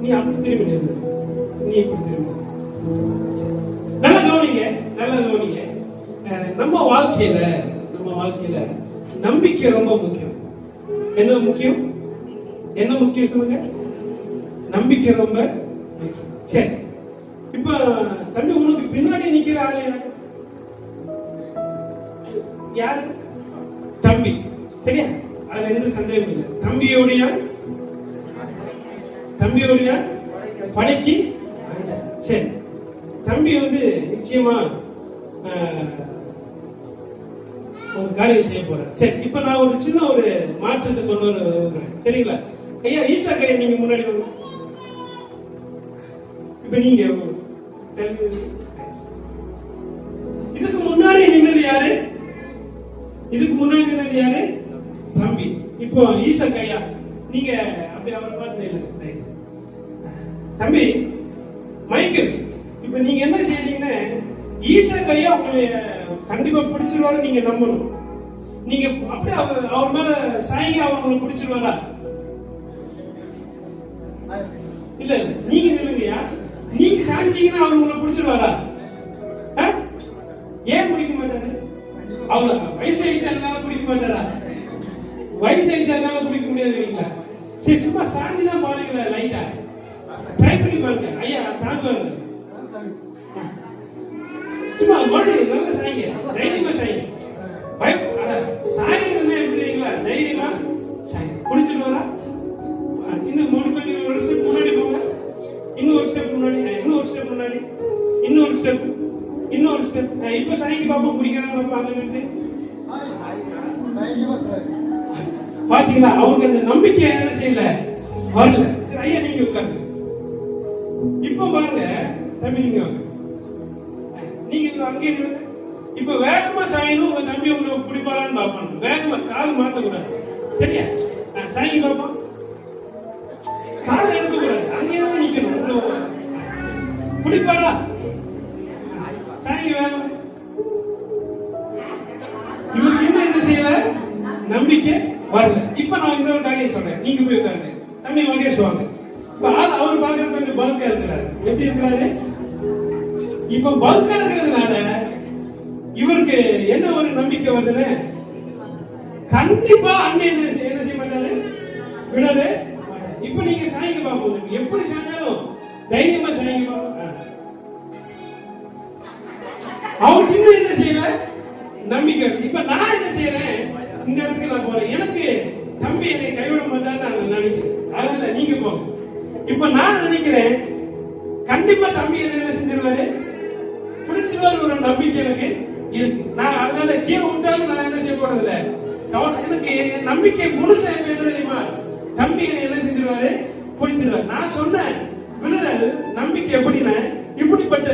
நீ அப்படி திரும்பி நீ இப்படி திரும்பி நல்ல கவனிங்க நல்ல கவனிங்க நம்ம வாழ்க்கையில நம்ம வாழ்க்கையில நம்பிக்கை ரொம்ப முக்கியம். என்ன முக்கியம்? என்ன முக்கியம் சொல்லுங்க நம்பிக்கை ரொம்ப முக்கியம். சரி இப்ப தம்பி உனக்கு பின்னாடி நிக்கிற ஆளு யாரு? யாரு? தம்பி. சரியா? அதுல எந்த சந்தேகம் இல்லை. தம்பியுடைய தம்பியுடைய படைக்கு? சரி. தம்பி வந்து நிச்சயமா ஒரு காரியம் செய்ய போறேன் சரி இப்ப நான் ஒரு சின்ன ஒரு மாற்றத்தை கொண்டு வர விரும்புறேன். சரிங்களா? ஐயா ஈசா கையை நீங்க முன்னாடி இப்ப நீங்க இதுக்கு முன்னாடி நின்னது யாரு? இதுக்கு முன்னாடி நின்னது யாரு? தம்பி இப்போ ஈசக் ஐயா நீங்க அப்படி அவரை பார்த்து இல்லை தம்பி மைக்கேல் இப்ப நீங்க என்ன செய்யறீங்கன்னா ஈசக் ஐயா உங்களை கண்டிப்பா பிடிச்சிருவாரு நீங்க நம்பணும். நீங்க அப்படியே அவர் அவர் மேல சாயங்க அவர் உங்களை பிடிச்சிருவாரா? இல்ல இல்ல நீங்க நில்லுங்கய்யா. நீங்க சாய்ச்சிங்கன்னா அவர் உங்களை பிடிச்சிருவாரா? ஏன் பிடிக்க மாட்டாரு? அவர் வயசு இருந்தாலும் பிடிக்க மாட்டாரா? வயசு ஆயிடுச்சதுனால பிடிக்க முடியாது இல்லைங்களா சரி சும்மா சாஞ்சி தான் பாருங்களேன் லைட்டா ட்ரை பண்ணி பாருங்க ஐயா தாங்குவாருங்க சும்மா மறுபடியும் நல்ல சாய்ங்க தைரியமா சாய்ங்க பய அட, சாய்கிறதுனா எப்படி தெரியுங்களா தைரியமா சாய் பிடிச்சிட்டு வரா இன்னும் மூணு கொஞ்சம் ஒரு ஸ்டெப் முன்னாடி போங்க இன்னும் ஒரு ஸ்டெப் முன்னாடி இன்னும் ஒரு ஸ்டெப் முன்னாடி இன்னும் ஒரு ஸ்டெப் இன்னும் ஒரு ஸ்டெப் இப்போ சாய்க்கு பாப்போம் பிடிக்கிறாங்க பாப்பா அங்க நின்று பாத்தீங்களா அவருக்கு அந்த நம்பிக்கை என்ன செய்யல? வரல. சரி ஐயா நீங்க உட்காருங்க. இப்போ பாருங்க தம்பி நீங்க நீங்க அங்கே அங்கேயே இப்ப வேகமா சாயணும் உங்க தம்பி உங்களை பிடிப்பாரான்னு பாப்பாங்க வேகமா கால் மாத்த கூடாது சரியா சாயி பார்ப்போம் கால் எடுக்க கூடாது அங்கேயே தான் நிக்கணும். பிடிப்பாரா சாயி வேகம். இவருக்கு இன்னும் என்ன செய்யல? நம்பிக்கை வரல. இப்ப நான் இன்னொரு காரியம் சொல்றேன். நீங்க போய் உட்காருங்க. தம்பி மகேஷ் வாங்க. இப்ப ஆள் அவர் பாக்குறது கொஞ்சம் பல்கா இருக்கிறாரு. எப்படி இருக்கிறாரு? இப்ப பல்கா இருக்கிறதுனால இவருக்கு என்ன ஒரு நம்பிக்கை வருதுன்னு கண்டிப்பா அண்ணன் என்ன செய்ய- என்ன செய்ய மாட்டாரு? விடவே இப்ப நீங்க சாயங்க பாப்போம் எப்படி சாயங்காலம்? தைரியமா சாயங்க பாப்போம் அவருக்கு இன்னும் என்ன செய்யற? நம்பிக்கை. இப்ப நான் என்ன செய்யறேன்? இந்த இடத்துக்கு நான் போறேன். எனக்கு தம்பி என்னை கைவிட மாட்டான்னு நான் நினைக்கிறேன். அதனால நீங்க போங்க. இப்ப நான் நினைக்கிறேன் கண்டிப்பா தம்பி என்ன என்ன செஞ்சிருவாரு? பிடிச்சிருவாரு ஒரு நம்பிக்கை எனக்கு இருக்கு. நான் அதனால கீழே விட்டாலும் நான் என்ன செய்ய போறது இல்ல எனக்கு நம்பிக்கை முழுசா என்ன தெரியுமா? தம்பி என்னை என்ன செஞ்சிருவாரு? பிடிச்சிருவாரு. நான் சொன்னேன் விழுதல் நம்பிக்கை எப்படின்னா இப்படிப்பட்ட